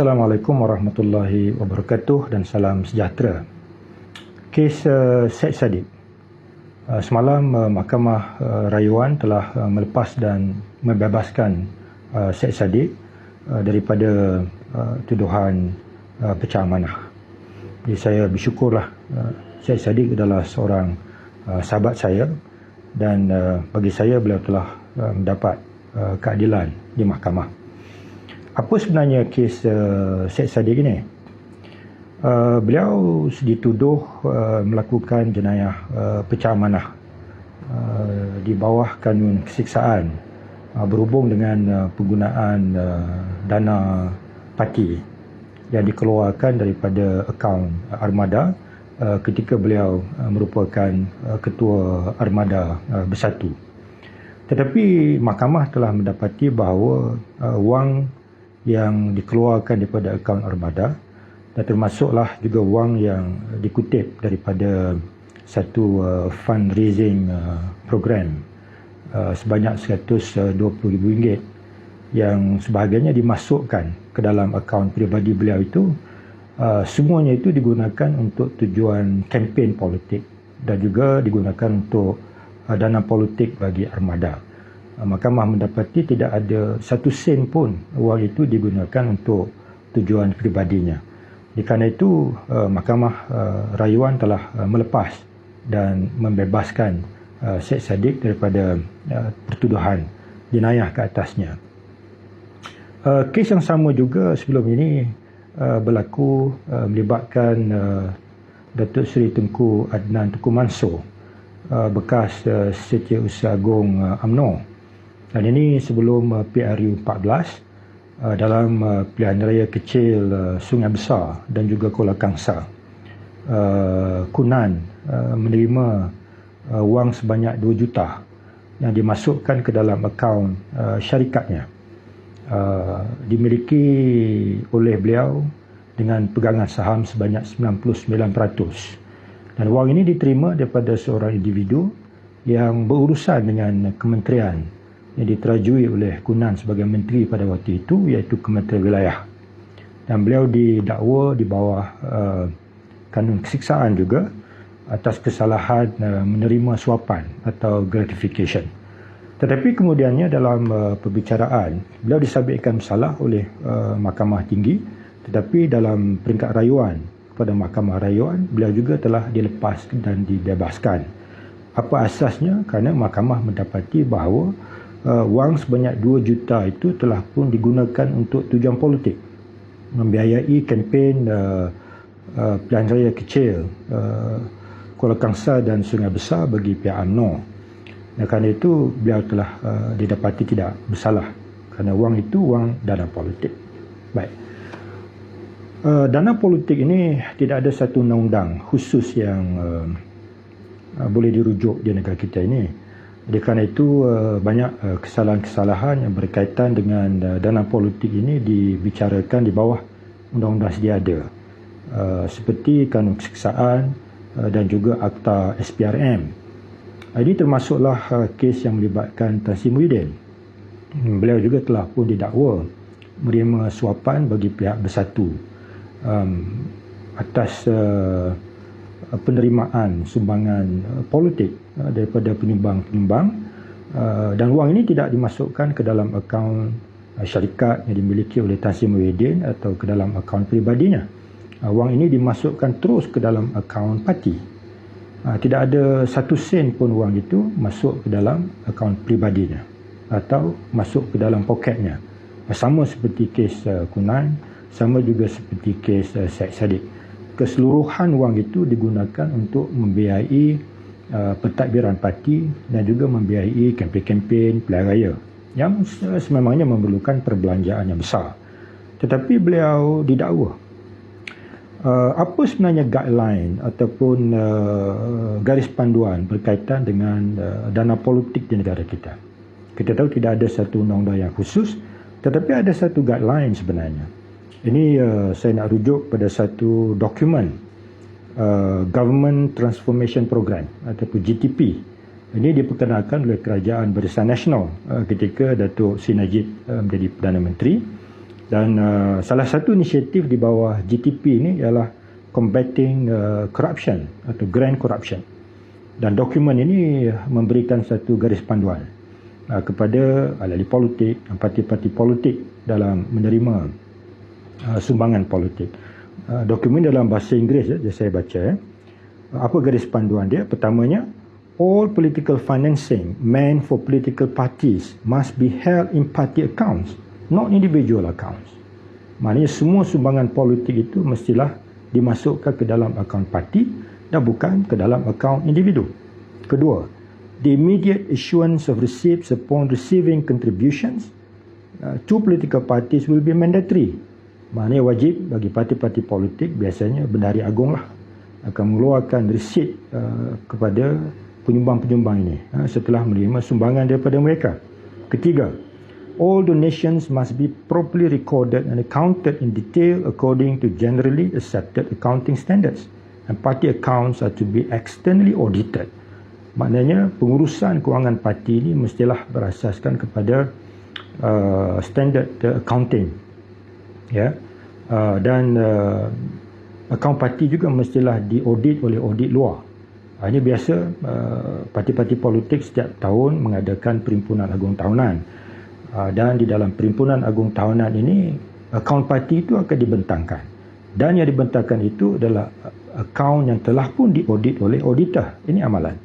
Assalamualaikum warahmatullahi wabarakatuh dan salam sejahtera. Kes uh, Syed Saddiq. Uh, semalam uh, Mahkamah uh, Rayuan telah uh, melepas dan membebaskan uh, Syed Saddiq uh, daripada uh, tuduhan uh, pecah amanah. Jadi saya bersyukurlah uh, Syed Saddiq adalah seorang uh, sahabat saya dan uh, bagi saya beliau telah uh, mendapat uh, keadilan di mahkamah apa sebenarnya kes uh, Syed Saddiq ini? Uh, beliau dituduh uh, melakukan jenayah uh, pecah amanah uh, di bawah kanun kesiksaan uh, berhubung dengan uh, penggunaan uh, dana parti yang dikeluarkan daripada akaun armada uh, ketika beliau uh, merupakan uh, ketua armada uh, bersatu. Tetapi mahkamah telah mendapati bahawa uh, wang yang dikeluarkan daripada akaun armada dan termasuklah juga wang yang dikutip daripada satu uh, fundraising uh, program uh, sebanyak RM120,000 yang sebahagiannya dimasukkan ke dalam akaun peribadi beliau itu uh, semuanya itu digunakan untuk tujuan kempen politik dan juga digunakan untuk uh, dana politik bagi armada. Ah, mahkamah mendapati tidak ada satu sen pun wang itu digunakan untuk tujuan peribadinya. Di kerana itu, uh, mahkamah uh, rayuan telah melepas dan membebaskan Syed Saddiq daripada uh, pertuduhan jenayah ke atasnya. Kes yang sama juga sebelum ini berlaku melibatkan Datuk Seri Tengku Adnan Tengku Mansur, bekas Setiausaha Agung UMNO dan ini sebelum uh, PRU 14 uh, dalam uh, pilihan raya kecil uh, Sungai Besar dan juga Kuala Kangsa. Uh, Kunan uh, menerima uh, wang sebanyak 2 juta yang dimasukkan ke dalam akaun uh, syarikatnya. Uh, dimiliki oleh beliau dengan pegangan saham sebanyak 99%. Dan wang ini diterima daripada seorang individu yang berurusan dengan kementerian yang diterajui oleh Kunan sebagai menteri pada waktu itu iaitu Kementerian Wilayah. Dan beliau didakwa di bawah uh, kanun kesiksaan juga atas kesalahan uh, menerima suapan atau gratification. Tetapi kemudiannya dalam uh, perbicaraan beliau disabitkan bersalah oleh uh, Mahkamah Tinggi tetapi dalam peringkat rayuan pada Mahkamah Rayuan beliau juga telah dilepas dan dibebaskan. Apa asasnya? Kerana mahkamah mendapati bahawa uh, wang sebanyak 2 juta itu telah pun digunakan untuk tujuan politik. Membiayai kempen uh, uh, pilihan raya kecil uh, Kuala Kangsa dan Sungai Besar bagi pihak UMNO dan kerana itu beliau telah uh, didapati tidak bersalah. Kerana wang itu wang dana politik. Baik. Uh, dana politik ini tidak ada satu undang-undang khusus yang uh, uh, boleh dirujuk di negara kita ini oleh kerana itu uh, banyak uh, kesalahan-kesalahan yang berkaitan dengan uh, dana politik ini dibicarakan di bawah undang-undang sedia ada. Seperti kanun keseksaan dan juga akta SPRM. Ini termasuklah kes yang melibatkan Tan Sri Muhyiddin. Beliau juga telah pun didakwa menerima suapan bagi pihak bersatu atas uh, penerimaan sumbangan uh, politik uh, daripada penyumbang-penyumbang dan wang ini tidak dimasukkan ke dalam akaun syarikat yang dimiliki oleh Tan Sri Muhyiddin atau ke dalam akaun peribadinya. Wang ini dimasukkan terus ke dalam akaun parti. Tidak ada satu sen pun wang itu masuk ke dalam akaun peribadinya atau masuk ke dalam poketnya. Sama seperti kes Kunan, sama juga seperti kes Syed Saddiq keseluruhan wang itu digunakan untuk membiayai uh, pentadbiran parti dan juga membiayai kempen-kempen pilihan raya yang sememangnya memerlukan perbelanjaan yang besar. Tetapi beliau didakwa. Uh, apa sebenarnya guideline ataupun uh, garis panduan berkaitan dengan uh, dana politik di negara kita? Kita tahu tidak ada satu undang-undang yang khusus tetapi ada satu guideline sebenarnya. Ini uh, saya nak rujuk pada satu dokumen uh, Government Transformation Program ataupun GTP. Ini diperkenalkan oleh Kerajaan Barisan Nasional uh, ketika Datuk Sri Najib uh, menjadi Perdana Menteri Dan uh, salah satu inisiatif di bawah GTP ini ialah combating uh, corruption atau grand corruption. Dan dokumen ini memberikan satu garis panduan uh, kepada ahli politik, parti-parti politik dalam menerima uh, sumbangan politik. Uh, dokumen dalam bahasa Inggeris ya, saya baca ya. Apa garis panduan dia? Pertamanya, all political financing meant for political parties must be held in party accounts not individual accounts. Maknanya semua sumbangan politik itu mestilah dimasukkan ke dalam akaun parti dan bukan ke dalam akaun individu. Kedua, the immediate issuance of receipts upon receiving contributions uh, to political parties will be mandatory. Maknanya wajib bagi parti-parti politik biasanya bendari agung lah akan mengeluarkan resit uh, kepada penyumbang-penyumbang ini uh, setelah menerima sumbangan daripada mereka. Ketiga, all donations must be properly recorded and accounted in detail according to generally accepted accounting standards and party accounts are to be externally audited maknanya pengurusan kewangan parti ini mestilah berasaskan kepada uh, standard accounting ya. Uh, dan uh, akaun parti juga mestilah diaudit oleh audit luar. Uh, ini biasa uh, parti-parti politik setiap tahun mengadakan perhimpunan agung tahunan. Ah, dan di dalam perhimpunan agung tahunan ini akaun parti itu akan dibentangkan. Dan yang dibentangkan itu adalah akaun yang telah pun diaudit oleh auditor. Ini amalan.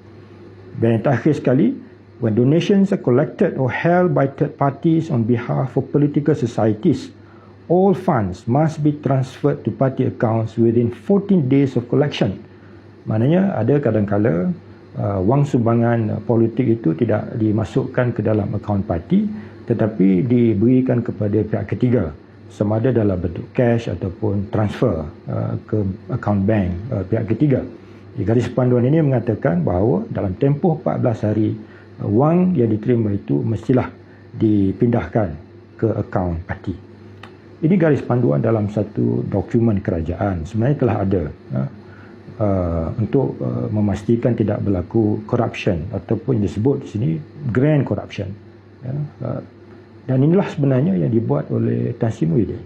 Dan yang terakhir sekali when donations are collected or held by third parties on behalf of political societies all funds must be transferred to party accounts within 14 days of collection maknanya ada kadang-kala uh, wang sumbangan politik itu tidak dimasukkan ke dalam akaun parti tetapi diberikan kepada pihak ketiga sama ada dalam bentuk cash ataupun transfer uh, ke akaun bank uh, pihak ketiga. Di garis panduan ini mengatakan bahawa dalam tempoh 14 hari uh, wang yang diterima itu mestilah dipindahkan ke akaun parti. Ini garis panduan dalam satu dokumen kerajaan sebenarnya telah ada uh, uh, untuk uh, memastikan tidak berlaku corruption ataupun disebut di sini grand corruption. Ya, uh, dan inilah sebenarnya yang dibuat oleh Tan Sri Muhyiddin.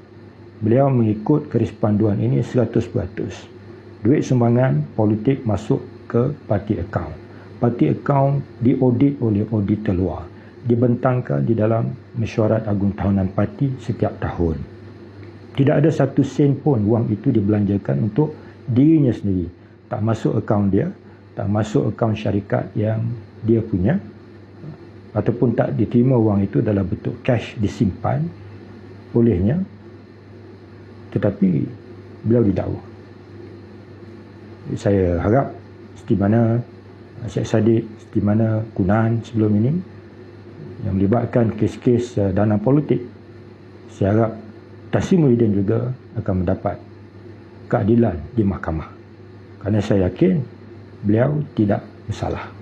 Beliau mengikut keris panduan ini 100%. Duit sumbangan politik masuk ke parti account. Parti account diaudit oleh auditor luar. Dibentangkan di dalam mesyuarat agung tahunan parti setiap tahun. Tidak ada satu sen pun wang itu dibelanjakan untuk dirinya sendiri. Tak masuk akaun dia, tak masuk akaun syarikat yang dia punya ataupun tak diterima wang itu dalam bentuk cash disimpan olehnya tetapi beliau didakwa saya harap seperti mana Syed Saddiq seperti mana Kunan sebelum ini yang melibatkan kes-kes uh, dana politik saya harap Tasim Muhyiddin juga akan mendapat keadilan di mahkamah. Kerana saya yakin beliau tidak bersalah